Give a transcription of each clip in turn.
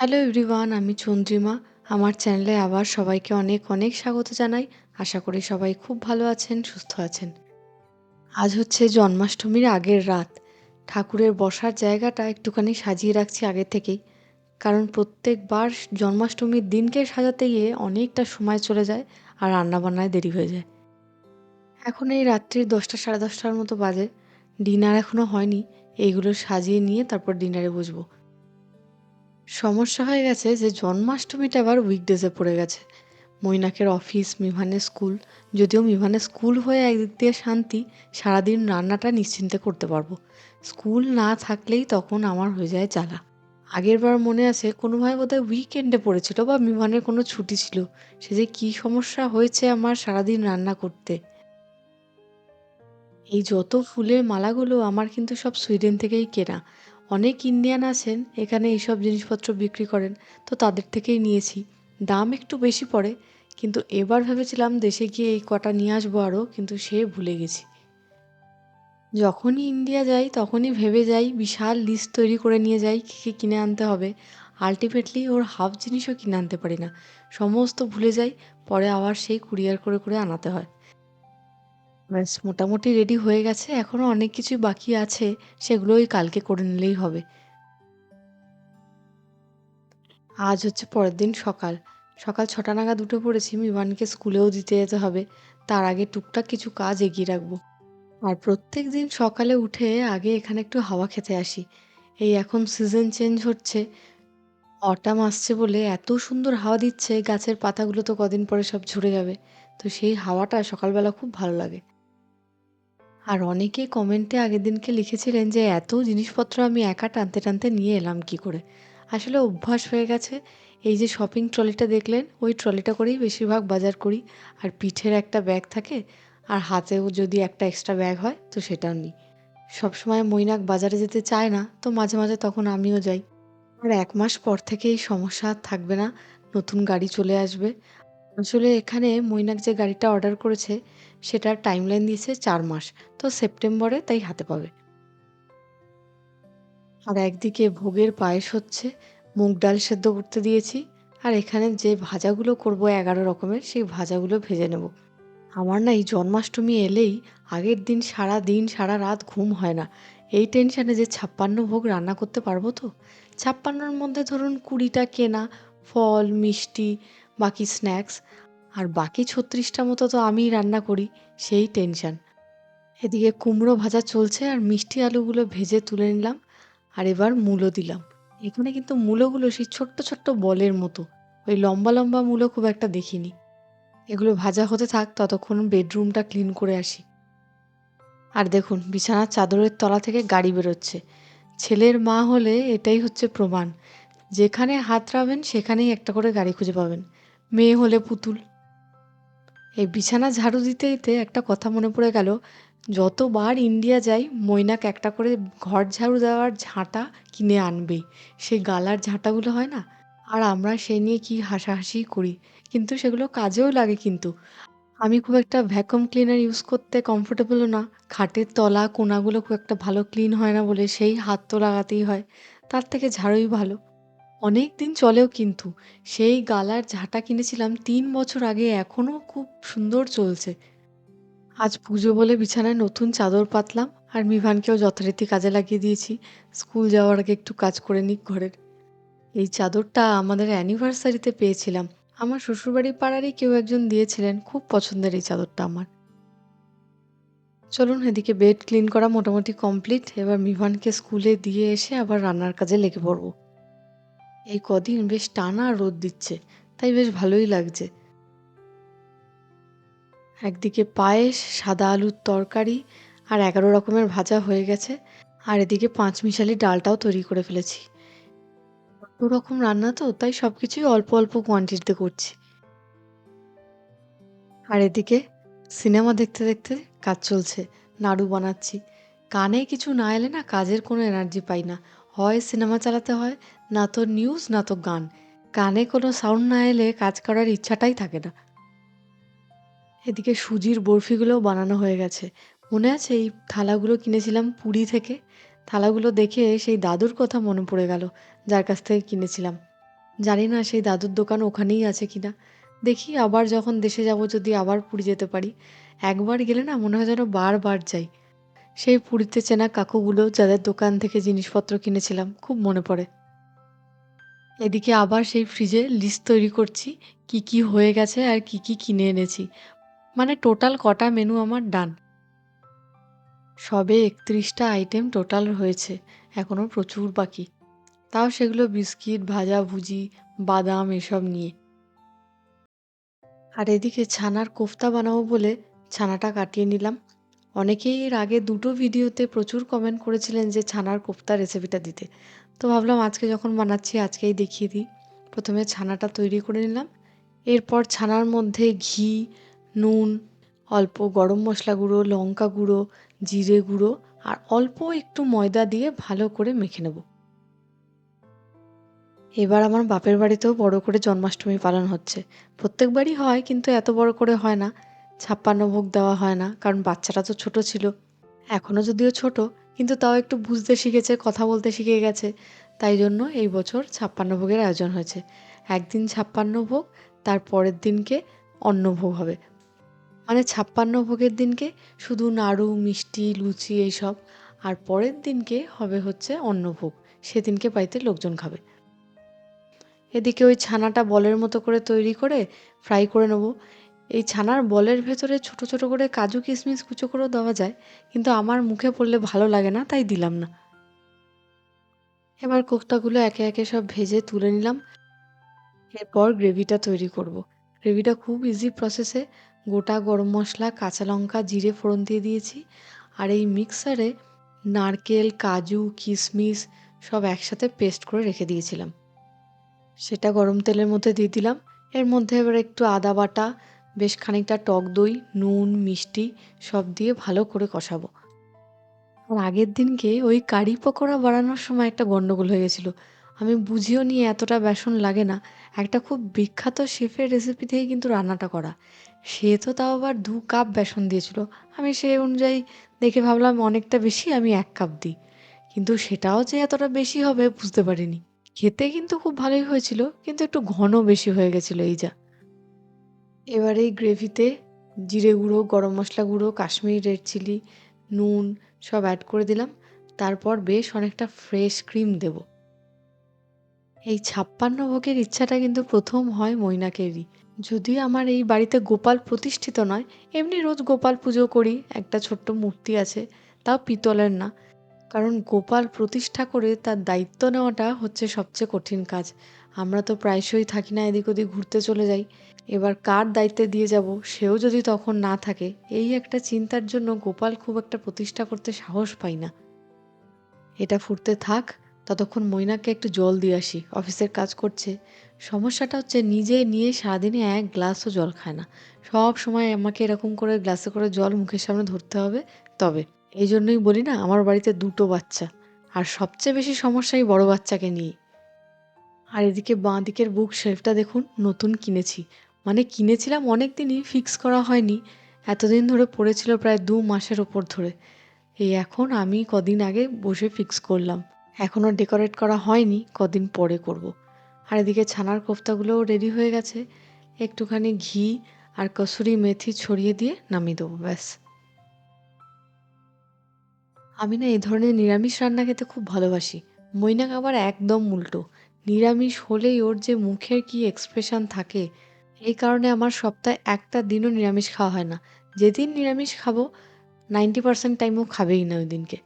Hello everyone, আমি চন্দ্রিমা। আমার চ্যানেলে আবার সবাইকে অনেক অনেক স্বাগত জানাই। আশা করি সবাই খুব ভালো আছেন, সুস্থ আছেন। আজ হচ্ছে জন্মাষ্টমীর আগের রাত। ঠাকুরের বসার জায়গাটা একটুখানি সাজিয়ে রাখছি আগে থেকেই। কারণ প্রত্যেকবার জন্মাষ্টমীর দিনকে সাজাতে গিয়ে অনেকটা সময় চলে যায় আর রান্নাবান্নায় দেরি হয়ে যায়। এখন এই রাত্রির দশটা সাড়ে দশটার মতো বাজে। ডিনার এখনও হয়নি। এইগুলো সাজিয়ে নিয়ে তারপর ডিনারে বসবো। সমস্যা হয়ে গেছে যে জন্মাষ্টমীটা আবার উইকডেজে পড়ে গেছে। মৈনাকের অফিস মিভানের স্কুল যদিও মিভানের স্কুল হয়ে একদিক দিয়ে শান্তি, সারাদিন রান্নাটা নিশ্চিন্তে করতে পারব। স্কুল না থাকলেই তখন আমার হয়ে যায় জ্বালা। আগের বার মনে আছে কোনোভাবে বোধহয় উইকেন্ডে পড়েছিল বা মিভানের কোনো ছুটি ছিল। সে যে কী সমস্যা হয়েছে আমার সারাদিন রান্না করতে। এই যত ফুলের মালাগুলো আমার কিন্তু সব সুইডেন থেকেই কেনা। অনেক ইন্ডিয়ান আছেন, এখানে এইসব জিনিসপত্র বিক্রি করেন, তো তাদের থেকেই নিয়েছি। দাম একটু বেশি পড়ে, কিন্তু এবার ভেবেছিলাম দেশে গিয়ে এই কটা নিয়ে আসব আরও, কিন্তু সে ভুলে গেছি। যখনই ইন্ডিয়া যাই, তখনই ভেবে যাই, বিশাল লিস্ট তৈরি করে নিয়ে যাই, কী কী কিনে আনতে হবে। আলটিমেটলি ওর হাফ জিনিসও কিনে আনতে পারি না। সমস্ত ভুলে যাই, পরে আবার সেই কুরিয়ার করে করে আনাতে হয়। ব্যাস, মোটামুটি রেডি হয়ে গেছে। এখনও অনেক কিছুই বাকি আছে সেগুলো ওই কালকে করে নিলেই হবে। আজ হচ্ছে পরের দিন সকাল। সকাল ছটা নাগাদ উঠে পড়েছি মিবানকে স্কুলেও দিতে যেতে হবে। তার আগে টুকটাক কিছু কাজ এগিয়ে রাখব। আর প্রত্যেক দিন সকালে উঠে আগে এখানে একটু হাওয়া খেতে আসি। এই এখন সিজন চেঞ্জ হচ্ছে। অটাম আসছে বলে এত সুন্দর হাওয়া দিচ্ছে, গাছের পাতাগুলো তো কদিন পরে সব ঝরে যাবে। তো সেই হাওয়াটা সকালবেলা খুব ভালো লাগে। আর অনেকে কমেন্টে আগের দিনকে লিখেছিলেন যে, এত জিনিসপত্র আমি একা টানতে টানতে নিয়ে এলাম কি করে? আসলে অভ্যাস হয়ে গেছে। এই যে শপিং ট্রলিটা দেখলেন, ওই ট্রলিটা করেই বেশিরভাগ বাজার করি। আর পিঠের একটা ব্যাগ থাকে, আর হাতেও যদি একটা এক্সট্রা ব্যাগ হয়, তো সেটাও নিই। সবসময় মৈনাক বাজারে যেতে চায় না, তো মাঝে মাঝে তখন আমিও যাই। আর এক মাস পর থেকে এই সমস্যা থাকবে না। নতুন গাড়ি চলে আসবে। আসলে এখানে মৈনাক যে গাড়িটা অর্ডার করেছে, সেটার টাইমলাইন দিয়েছে চার মাস। তো সেপ্টেম্বরে তাই হাতে পাবে। আর একদিকে ভোগের পায়েস হচ্ছে, মুগ ডাল সেদ্ধ করতে দিয়েছি। আর এখানে যে ভাজাগুলো করব এগারো রকমের, সেই ভাজাগুলো ভেজে নেব। আমার না এই জন্মাষ্টমী এলেই আগের দিন সারা দিন, সারা রাত ঘুম হয় না। এই টেনশানে যে ছাপ্পান্ন ভোগ রান্না করতে পারব তো? ছাপ্পান্নর মধ্যে ধরুন কুড়িটা কেনা, ফল, মিষ্টি বাকি স্ন্যাক্স আর বাকি ছত্রিশটা মতো তো আমিই রান্না করি, সেই টেনশান। এদিকে কুমড়ো ভাজা চলছে আর মিষ্টি আলুগুলো ভেজে তুলে নিলাম আর এবার মূলো দিলাম। এখানে কিন্তু মূলোগুলো সেই ছোট্ট ছোট্ট বলের মতো, ওই লম্বা লম্বা মূলো খুব একটা দেখিনি। এগুলো ভাজা হতে থাক, ততক্ষণ বেডরুমটা ক্লিন করে আসি। আর দেখুন, বিছানার চাদরের তলা থেকে গাড়ি বেরোচ্ছে। ছেলের মা হলে এটাই হচ্ছে প্রমাণ, যেখানে হাত রাখবেন সেখানেই একটা করে গাড়ি খুঁজে পাবেন। মেয়ে হলে পুতুল। এই বিছানা ঝাড়ু দিতে দিতে একটা কথা মনে পড়ে গেল, যতবার ইন্ডিয়া যাই, মৈনাক একটা করে ঘর ঝাড়ু দেওয়ার ঝাঁটা কিনে আনবে। সেই গালার ঝাঁটাগুলো হয় না? আর আমরা সেই নিয়ে কি হাসাহাসি করি? কিন্তু সেগুলো কাজেও লাগে কিন্তু। আমি খুব একটা ভ্যাকুম ক্লিনার ইউজ করতে কমফোর্টেবলও না। খাটের তলা, কোনাগুলো খুব একটা ভালো ক্লিন হয় না বলে সেই হাত তো লাগাতেই হয়। তার থেকে ঝাড়ুই ভালো। অনেক দিন চলেও কিন্তু সেই গালার ঝাঁটা কিনেছিলাম তিন বছর আগে, এখনও খুব সুন্দর চলছে। আজ পুজো বলে বিছানায় নতুন চাদর পাতলাম আর মিভানকেও যথারীতি কাজে লাগিয়ে দিয়েছি। স্কুল যাওয়ার আগে একটু কাজ করে নিক ঘরের। এই চাদরটা আমাদের অ্যানিভার্সারিতে পেয়েছিলাম। আমার শ্বশুরবাড়ির পাড়ারই কেউ একজন দিয়েছিলেন, খুব পছন্দের এই চাদরটা আমার। চলুন এদিকে বেড ক্লিন করা মোটামুটি কমপ্লিট, এবার মিভানকে স্কুলে দিয়ে এসে আবার রান্নার কাজে লেগে পড়ব। এই কদিন বেশ টানা রোদ দিচ্ছে, তাই বেশ ভালোই লাগছে। একদিকে পায়েস, সাদা আলুর তরকারি আর এগারো রকমের ভাজা হয়ে গেছে, আর এদিকে পাঁচ মিশালি ডালটাও তৈরি করে ফেলেছি। কত রকম রান্না তো, তাই সব কিছুই অল্প অল্প কোয়ান্টিটিতে করছি। আর এদিকে সিনেমা দেখতে দেখতে কাজ চলছে, নাড়ু বানাচ্ছি। কানে কিছু না এলে না কাজের কোনো এনার্জি পাই না। হয় সিনেমা চালাতে হয়, না তো নিউজ না তো গান। কানে কোনো সাউন্ড না এলে কাজ করার ইচ্ছাটাই থাকে না। এদিকে সুজির বরফিগুলোও বানানো হয়ে গেছে। মনে আছে এই থালাগুলো কিনেছিলাম পুরী থেকে? থালাগুলো দেখে সেই দাদুর কথা মনে পড়ে গেল, যার কাছ থেকে কিনেছিলাম। জানি না সেই দাদুর দোকান ওখানেই আছে কিনা দেখি আবার যখন দেশে যাব যদি আবার পুরী যেতে পারি। একবার গেলে না মনে হয় যেন বারবার যাই। সেই পুরীতে চেনা কাকুগুলো যাদের দোকান থেকে জিনিসপত্র কিনেছিলাম, খুব মনে পড়ে। এদিকে আবার সেই ফ্রিজে লিস্ট তৈরি করছি, কি কি হয়ে গেছে আর কি কি কিনে এনেছি। মানে টোটাল কটা মেনু আমার ডান সবে একত্রিশটা আইটেম টোটাল হয়েছে এখনও প্রচুর বাকি। তাও সেগুলো বিস্কিট ভাজাভুজি বাদাম এসব নিয়ে। আর এদিকে ছানার কোফতা বানাবো বলে ছানাটা কাটিয়ে নিলাম। অনেকেই এর আগে দুটো ভিডিওতে প্রচুর কমেন্ট করেছিলেন যে ছানার কোফতা রেসিপিটা দিতে। তো ভাবলাম আজকে যখন বানাচ্ছি আজকেই দেখিয়ে দিই। প্রথমে ছানাটা তৈরি করে নিলাম। এরপর ছানার মধ্যে ঘি, নুন, অল্প গরম মশলা গুঁড়ো, লঙ্কা গুঁড়ো, জিরে গুঁড়ো আর অল্প একটু ময়দা দিয়ে ভালো করে মেখে নেব। এবার আমার বাপের বাড়িতেও বড় করে জন্মাষ্টমী পালন হচ্ছে। প্রত্যেকবারই হয় কিন্তু এত বড় করে হয় না। ছাপ্পান্ন ভোগ দেওয়া হয় না, কারণ বাচ্চাটা তো ছোট ছিল। এখনও যদিও ছোট, কিন্তু তাও একটু বুঝতে শিখেছে, কথা বলতে শিখে গেছে। তাই জন্য এই বছর ছাপ্পান্ন ভোগের আয়োজন হয়েছে। একদিন ছাপ্পান্ন ভোগ, তার পরের দিনকে অন্নভোগ হবে। মানে ছাপ্পান্ন ভোগের দিনকে শুধু নাড়ু, মিষ্টি, লুচি এইসব, আর পরের দিনকে হবে হচ্ছে অন্নভোগ সেদিনকে বাড়িতে লোকজন খাবে। এদিকে ওই ছানাটা বলের মতো করে তৈরি করে ফ্রাই করে নেব। এই ছানার বলের ভেতরে ছোট ছোট করে কাজু কিশমিশ কুচো করেও দেওয়া যায়, কিন্তু আমার মুখে পড়লে ভালো লাগে না, তাই দিলাম না। এবার কোফতাগুলো একে একে সব ভেজে তুলে নিলাম। এরপর গ্রেভিটা তৈরি করব। গ্রেভিটা খুব ইজি প্রসেসে গোটা গরম মশলা, কাঁচা লঙ্কা, জিরে ফোড়ন দিয়ে দিয়েছি, আর এই মিক্সারে নারকেল, কাজু, কিশমিশ সব একসাথে পেস্ট করে রেখে দিয়েছিলাম। সেটা গরম তেলের মধ্যে দিয়ে দিলাম। এর মধ্যে এবার একটু আদা বাটা বেশ খানিকটা টক দই, নুন, মিষ্টি সব দিয়ে ভালো করে কষাবো। আর আগের দিনকে ওই কারি পকোড়া বানানোর সময় একটা গন্ডগোল হয়ে গেছিল। আমি বুঝিও নিয়ে এতটা বেসন লাগে না। একটা খুব বিখ্যাত শেফের রেসিপি থেকে কিন্তু রান্নাটা করা। সে তো তাও আবার দু কাপ বেসন দিয়েছিল। আমি সেই অনুযায়ী দেখে ভাবলাম অনেকটা বেশি আমি এক কাপ দিই। কিন্তু সেটাও যে এতটা বেশি হবে বুঝতে পারিনি। খেতে কিন্তু খুব ভালোই হয়েছিল, কিন্তু একটু ঘন বেশি হয়ে গেছিল এই যা। এবার এই গ্রেভিতে জিরে গুঁড়ো, গরম মশলা গুঁড়ো, কাশ্মীরি রেড চিলি নুন সব অ্যাড করে দিলাম। তারপর বেশ অনেকটা ফ্রেশ ক্রিম দেব। এই ছাপ্পান্ন ভোগের ইচ্ছাটা কিন্তু প্রথম হয় মৈনাকেরই। যদিও আমার এই বাড়িতে গোপাল প্রতিষ্ঠিত নয়, এমনি রোজ গোপাল পুজো করি, একটা ছোট্ট মূর্তি আছে, তাও পিতলের না। কারণ গোপাল প্রতিষ্ঠা করে তার দায়িত্ব নেওয়াটা হচ্ছে সবচেয়ে কঠিন কাজ। আমরা তো প্রায়শই থাকি না, এদিক ওদিক ঘুরতে চলে যাই। এবার কার দায়িত্বে দিয়ে যাব, সেও যদি তখন না থাকে, এই একটা চিন্তার জন্য গোপাল খুব একটা প্রতিষ্ঠা করতে সাহস পাই না। এটা ফুটতে থাক, ততক্ষণ মৈনাকে একটু জল দিয়ে আসি, অফিসের কাজ করছে। সমস্যাটা হচ্ছে নিজে নিয়ে সারাদিনে এক গ্লাসও জল খায় না। সব সময় আমাকে এরকম করে গ্লাসে করে জল মুখের সামনে ধরতে হবে, তবে। এই জন্যই বলি না, আমার বাড়িতে দুটো বাচ্চা, আর সবচেয়ে বেশি সমস্যা এই বড় বাচ্চাকে নিয়ে। আর এদিকে বাঁ দিকের বুক শেলফটা দেখুন, নতুন কিনেছি। মানে কিনেছিলাম অনেক দিনই ফিক্স করা হয়নি। এতদিন ধরে পড়েছিল প্রায় দু মাসের ওপর ধরে। এই এখন আমি কদিন আগে বসে ফিক্স করলাম। এখনও ডেকোরেট করা হয়নি, কদিন পরে করব। আর এদিকে ছানার কোফতাগুলোও রেডি হয়ে গেছে। একটুখানি ঘি আর কসুরি মেথি ছড়িয়ে দিয়ে নামিয়ে দেবো, ব্যাস। আমি না এই ধরনের নিরামিষ রান্না খেতে খুব ভালোবাসি। মৈনাক আবার একদম উল্টো। নিরামিষ হলেই ওর যে মুখের কি এক্সপ্রেশন থাকে এই কারণে আমার সপ্তাহে একটা দিনও নিরামিষ খাওয়া হয় না। যেদিন নিরামিষ খাব নাইনটি পার্সেন্ট টাইমও খাবেই না ওই দিনকে।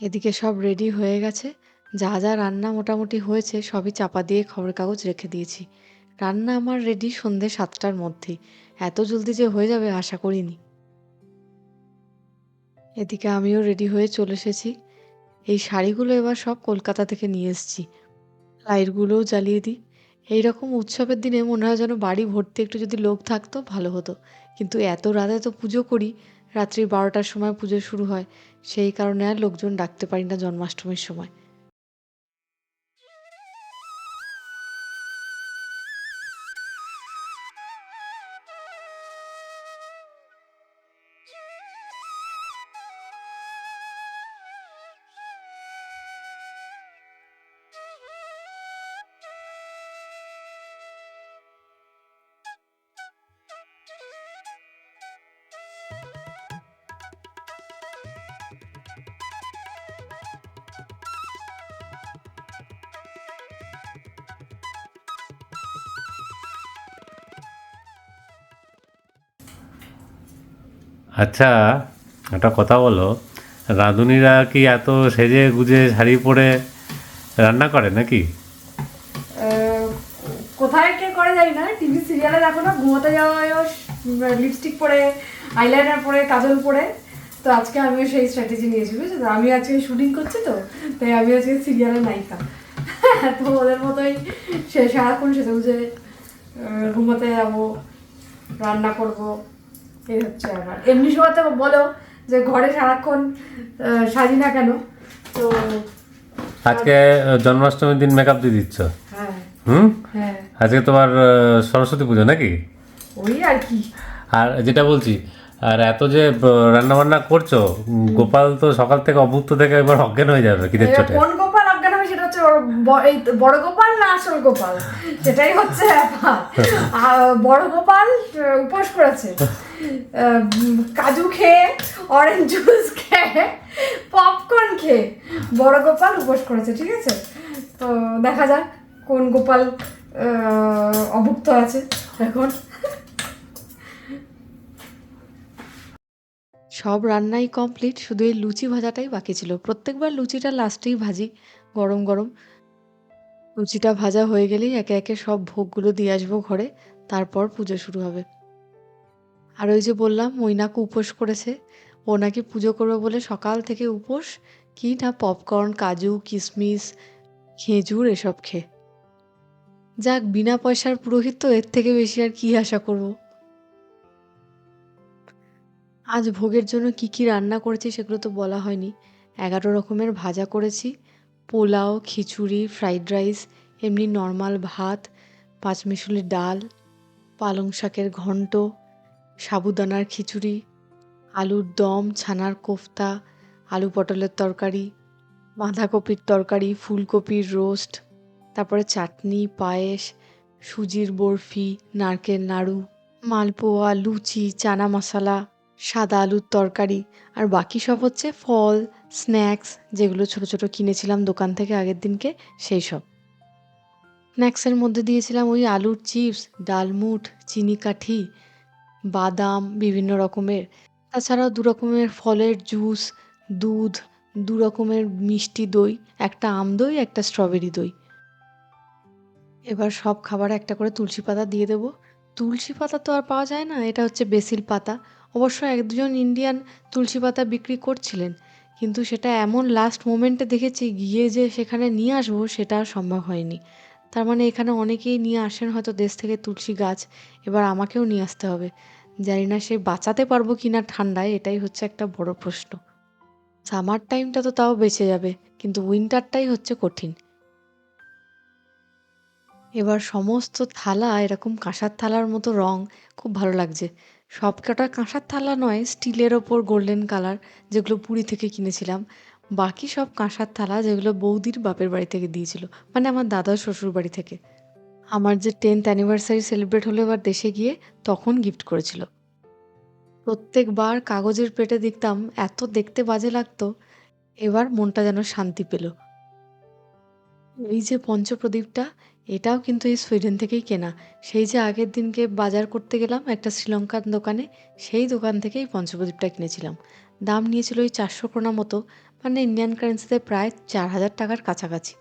এদিকে সব রেডি হয়ে গেছে। যা যা রান্না মোটামুটি হয়েছে, সবই চাপা দিয়ে খবরের কাগজ রেখে দিয়েছি। রান্না আমার রেডি সন্ধ্যে সাতটার মধ্যেই। এত জলদি যে হয়ে যাবে আশা করিনি। এদিকে আমিও রেডি হয়ে চলে এসেছি। এই শাড়িগুলো এবার সব কলকাতা থেকে নিয়ে এসেছি। লাইটগুলোও জ্বালিয়ে দিই। এই রকম উৎসবের দিনে মনে হয় যেন বাড়ি ভর্তি একটু যদি লোক থাকতো, ভালো হতো। কিন্তু এত রাতে তো পুজো করি, রাত্রি বারোটার সময় পুজো শুরু হয়। সেই কারণে আর লোকজন ডাকতে পারি না জন্মাষ্টমীর সময়। আচ্ছা একটা কথা বলো। রাঁধুনিরা কি এত সেজে গুজে শাড়ি পরে রান্না করে নাকি? কোথায় কে করে জানি না, টিভি সিরিয়ালে দেখো না, ঘুমোতে যাওয়া লিপস্টিক পরে আইলাইনার পরে, কাজল পরে। তো আজকে আমিও সেই স্ট্র্যাটেজি নিয়েছি, বুঝছ? তো আমি আজকে শুটিং করছি তো, তাই আমি আজকে সিরিয়ালের নায়িকা তো। ওদের মতোই সে সারাক্ষণ সেজে গুজে ঘুমোতে যাব, রান্না করব। এই হচ্ছে আবার এমনি সময় তো বলো যে ঘরে সারাক্ষণ সাজি না কেন? তো আজকে জন্মাষ্টমীর দিন মেকআপ দিয়ে দিচ্ছ? হ্যাঁ। হুম? হ্যাঁ। আজকে তোমার সরস্বতী পুজো নাকি? ওই আর কি। আর যেটা বলছি আর এত যে রান্না বান্না করছ গোপাল তো সকাল থেকে অভুক্ত থেকে এবার অজ্ঞান হয়ে যাবে কিদের এবার চোটে কোন গোপাল অজ্ঞান হবে সেটা হচ্ছে বড় গোপাল না আসল গোপাল? সেটাই হচ্ছে ব্যাপার। বড় গোপাল উপোস করেছে। কাজু খেয়ে অরেঞ্জ জুস খেয়ে পপকর্ন খেয়ে বড় গোপাল উপোস করেছে, ঠিক আছে? তো দেখা যাক কোন গোপাল অভুক্ত আছে এখন। সব রান্নাই কমপ্লিট শুধু এই লুচি ভাজাটাই বাকি ছিল। প্রত্যেকবার লুচিটা লাস্টেই ভাজি। গরম গরম। লুচিটা ভাজা হয়ে গেলেই একে একে সব ভোগগুলো দিয়ে আসব ঘরে। তারপর পুজো শুরু হবে। আর ওই যে বললাম মৈনাকু উপোস করেছে। ও নাকি পুজো করবে বলে সকাল থেকে উপোস। কি না পপকর্ন কাজু কিশমিশ খেজুর এসব খেয়ে। যাক, বিনা পয়সার পুরোহিত তো এর থেকে বেশি আর কি আশা করব? আজ ভোগের জন্য কি কি রান্না করেছি সেগুলো তো বলা হয়নি। এগারো রকমের ভাজা করেছি। পোলাও, খিচুড়ি, ফ্রাইড রাইস, এমনি নর্মাল ভাত পাঁচমিশুলির ডাল, পালং শাকের ঘন্ট, সাবুদানার খিচুড়ি, আলুর দম, ছানার কোফতা, আলু পটলের তরকারি, বাঁধাকপির তরকারি, ফুলকপির রোস্ট, তারপরে চাটনি, পায়েস, সুজির বরফি, নারকেল নাড়ু, মালপোয়া, লুচি, চানা মশলা, সাদা আলুর তরকারি, আর বাকি সব হচ্ছে ফল স্ন্যাক্স যেগুলো ছোট ছোট কিনেছিলাম দোকান থেকে আগের দিনকে, সেই সব। স্ন্যাক্সের মধ্যে দিয়েছিলাম ওই আলুর চিপস ডালমুট চিনি কাঠি, বাদাম, বিভিন্ন রকমের। তাছাড়াও দু রকমের ফলের জুস, দুধ, দু রকমের মিষ্টি দই, একটা আম দই, একটা স্ট্রবেরি দই। এবার সব খাবার একটা করে তুলসী পাতা দিয়ে দেবো। তুলসী পাতা তো আর পাওয়া যায় না, এটা হচ্ছে বেসিল পাতা। অবশ্য এক দুজন ইন্ডিয়ান তুলসী পাতা বিক্রি করছিলেন। কিন্তু সেটা এমন লাস্ট মোমেন্টে দেখেছি, গিয়ে যে সেখানে নিয়ে আসব সেটা আর সম্ভব হয়নি। তার মানে এখানে অনেকেই নিয়ে আসেন হয়তো দেশ থেকে তুলসী গাছ, এবার আমাকেও নিয়ে আসতে হবে। জানি না সে বাঁচাতে পারব কি না ঠান্ডায়, এটাই হচ্ছে একটা বড় প্রশ্ন। সামার টাইমটা তো তাও বেঁচে যাবে, কিন্তু উইন্টারটাই হচ্ছে কঠিন। এবার সমস্ত থালা এরকম কাঁসার থালার মতো রং, খুব ভালো লাগছে। সব কটা কাঁসার থালা নয়, স্টিলের ওপর গোল্ডেন কালার যেগুলো পুরী থেকে কিনেছিলাম। বাকি সব কাঁসার থালা যেগুলো বৌদির বাপের বাড়ি থেকে দিয়েছিল মানে আমার দাদার শ্বশুর বাড়ি থেকে। আমার যে টেন্থ অ্যানিভার্সারি সেলিব্রেট হলো এবার দেশে গিয়ে তখন গিফট করেছিল। প্রত্যেকবার কাগজের পেটে দেখতাম, এত দেখতে বাজে লাগতো, এবার মনটা যেন শান্তি পেল। এই যে পঞ্চপ্রদীপটা এটাও কিন্তু এই সুইডেন থেকেই কেনা। সেই যে আগের দিনকে বাজার করতে গেলাম একটা শ্রীলঙ্কার দোকানে, সেই দোকান থেকেই পঞ্চপ্রদীপটা কিনেছিলাম। দাম নিয়েছিল ওই চারশো ক্রোনা মতো মানে ইন্ডিয়ান কারেন্সিতে প্রায় চার হাজার টাকার কাছাকাছি।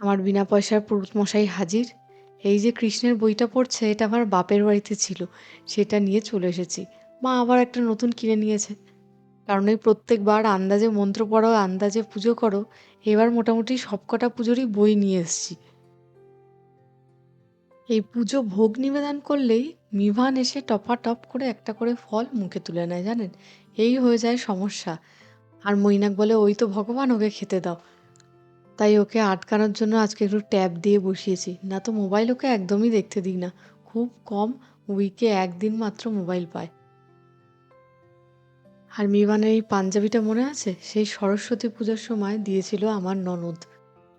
আমার বিনা পয়সার পুরুত মশাই হাজির। এই যে কৃষ্ণের বইটা পড়ছে, এটা আমার বাপের বাড়িতে ছিল। সেটা নিয়ে চলে এসেছি। মা আবার একটা নতুন কিনে নিয়েছে। কারণ ওই প্রত্যেকবার আন্দাজে মন্ত্র পড়ো আন্দাজে পুজো করো, এবার মোটামুটি সবকটা পুজোরই বই নিয়ে এসেছি। এই পুজো ভোগ নিবেদন করলেই মিভান এসে টপা টপ করে একটা করে ফল মুখে তুলে নেয়, জানেন? এই হয়ে যায় সমস্যা। আর মৈনাক বলে, ওই তো ভগবান, ওকে খেতে দাও। তাই ওকে আটকানোর জন্য আজকে একটু ট্যাব দিয়ে বসিয়েছি। না তো মোবাইল ওকে একদমই দেখতে দিই না। খুব কম উইকে একদিন মাত্র মোবাইল পায়। আর মিবানের এই পাঞ্জাবিটা মনে আছে? সেই সরস্বতী পুজোর সময় দিয়েছিল আমার ননদ।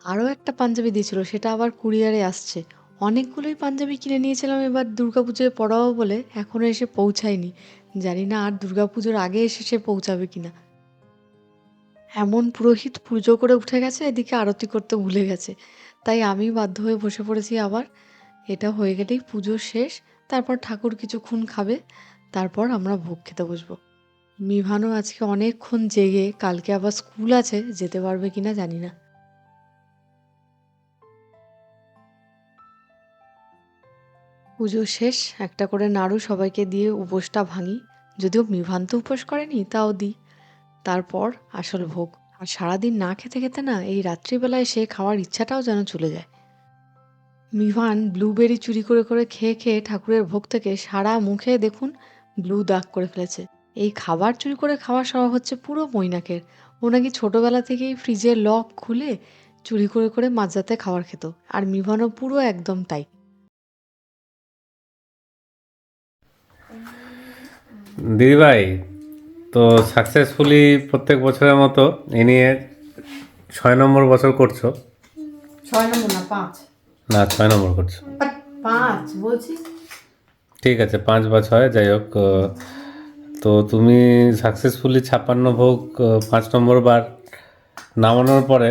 আরও একটা পাঞ্জাবি দিয়েছিল, সেটা আবার কুরিয়ারে আসছে। অনেকগুলোই পাঞ্জাবি কিনে নিয়েছিলাম এবার দুর্গাপুজোয় পড়াবো বলে এখনও এসে পৌঁছায়নি। জানি না আর দুর্গাপুজোর আগে এসে সে পৌঁছাবে কিনা। এমন পুরোহিত পুজো করে উঠে গেছে, এদিকে আরতি করতে ভুলে গেছে। তাই আমি বাধ্য হয়ে বসে পড়েছি আবার। এটা হয়ে গেলেই পুজো শেষ, তারপর ঠাকুর কিছুক্ষণ খাবে, তারপর আমরা ভোগ খেতে বসবো। মিভানও আজকে অনেকক্ষণ জেগে, কালকে আবার স্কুল আছে, যেতে পারবে কিনা জানি না। পুজো শেষ, একটা করে নাড়ু সবাইকে দিয়ে উপোসটা ভাঙি। যদিও মিভান তো উপোস করেনি, তাও দিই। তারপর আসল ভোগ। আর সারাদিন না খেতে খেতে না এই রাত্রিবেলায় সে খাওয়ার ইচ্ছাটাও যেন চলে যায়। মিভান ব্লুবেরি চুরি করে করে খেয়ে খেয়ে ঠাকুরের ভোগ থেকে সারা মুখে দেখুন ব্লু দাগ করে ফেলেছে। এই খাবার চুরি করে খাওয়ার স্বভাব হচ্ছে পুরো মৈনাকের। ও নাকি ছোটবেলা থেকেই ফ্রিজের লক খুলে চুরি করে করে মাঝরাতে খাবার খেত। আর মিভানও পুরো একদম তাই। দিদিভাই তো সাকসেসফুলি প্রত্যেক বছরের মতো এ নিয়ে ছয় নম্বর বছর করছ? ছয় নম্বর না পাঁচ। না ছয় নম্বর করছ। পাঁচ বলছি। ঠিক আছে পাঁচ বা ছয় যাই হোক তো তুমি সাকসেসফুলি ছাপ্পান্ন ভোগ পাঁচ নম্বর বার নামানোর পরে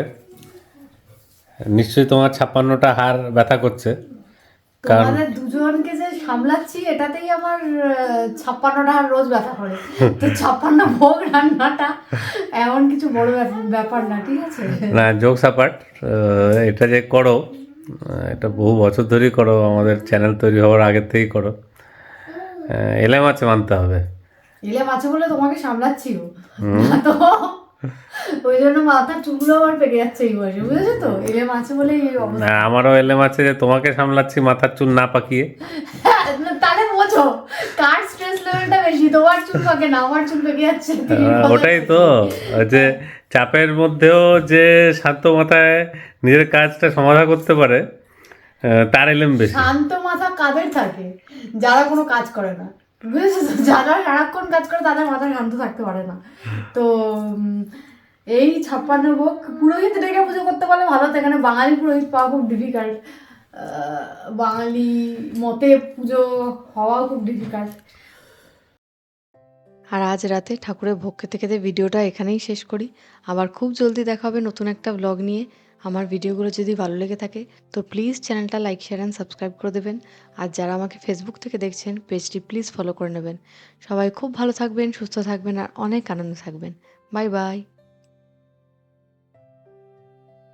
নিশ্চয়ই তোমার ছাপ্পান্নটা হার ব্যথা করছে। কারণ দুজনকে যে সামলাচ্ছি এটাতেই আমার ছাপ্পান্নটা রোজ ব্যথা করে। তো ছাপ্পান্ন ভোগ রান্নাটা এমন কিছু বড় ব্যাপার না ঠিক আছে? না যোগ সাপাট এটা যে করো এটা বহু বছর ধরেই করো আমাদের চ্যানেল তৈরি হওয়ার আগের থেকেই করো। এলে মাছে মানতে হবে। এলে মাছে বলে তোমাকে সামলাচ্ছিও না তো ওই জন্য মাথার চুলগুলো আমার পেকে যাচ্ছে এই বয়সে বুঝেছ তো? এলে মাছে বলে এই অবস্থা। আমারও এলে মাছে যে তোমাকে সামলাচ্ছি মাথার চুল না পাকিয়ে। তাহলে কার স্ট্রেস লেভেলটা বেশি? তোমার চুল পাকে না আমার চুল পেকে যাচ্ছে তুমি আহ, বলো। ওটাই তো। যে চাপের মধ্যেও যে শান্ত মাথায় নিজের কাজটা সমাধা করতে পারে তার এলেম বেশি। শান্ত মাথা কাদের থাকে? যারা কোনো কাজ করে না। বুঝেছ যারা সারাক্ষণ কাজ করে তাদের মাথা শান্ত থাকতে পারে না। তো এই ছাপ্পান্ন ভোগ পুরোহিত ডেকে পুজো করতে পারলে ভালো হতো এখানে বাঙালি পুরোহিত পাওয়া খুব ডিফিকাল্ট বাঙালি মতে পুজো হওয়াও খুব ডিফিকাল্ট আর আজ রাতে ঠাকুরের ভোগ খেতে খেতে ভিডিওটা এখানেই শেষ করি। আবার খুব জলদি দেখা হবে নতুন একটা ব্লগ নিয়ে। আমার ভিডিওগুলো যদি ভালো লেগে থাকে, তো প্লিজ চ্যানেলটা লাইক শেয়ার অ্যান্ড সাবস্ক্রাইব করে দেবেন। আর যারা আমাকে ফেসবুক থেকে দেখছেন পেজটি প্লিজ ফলো করে নেবেন। সবাই খুব ভালো থাকবেন, সুস্থ থাকবেন, আর অনেক আনন্দ থাকবেন। Bye bye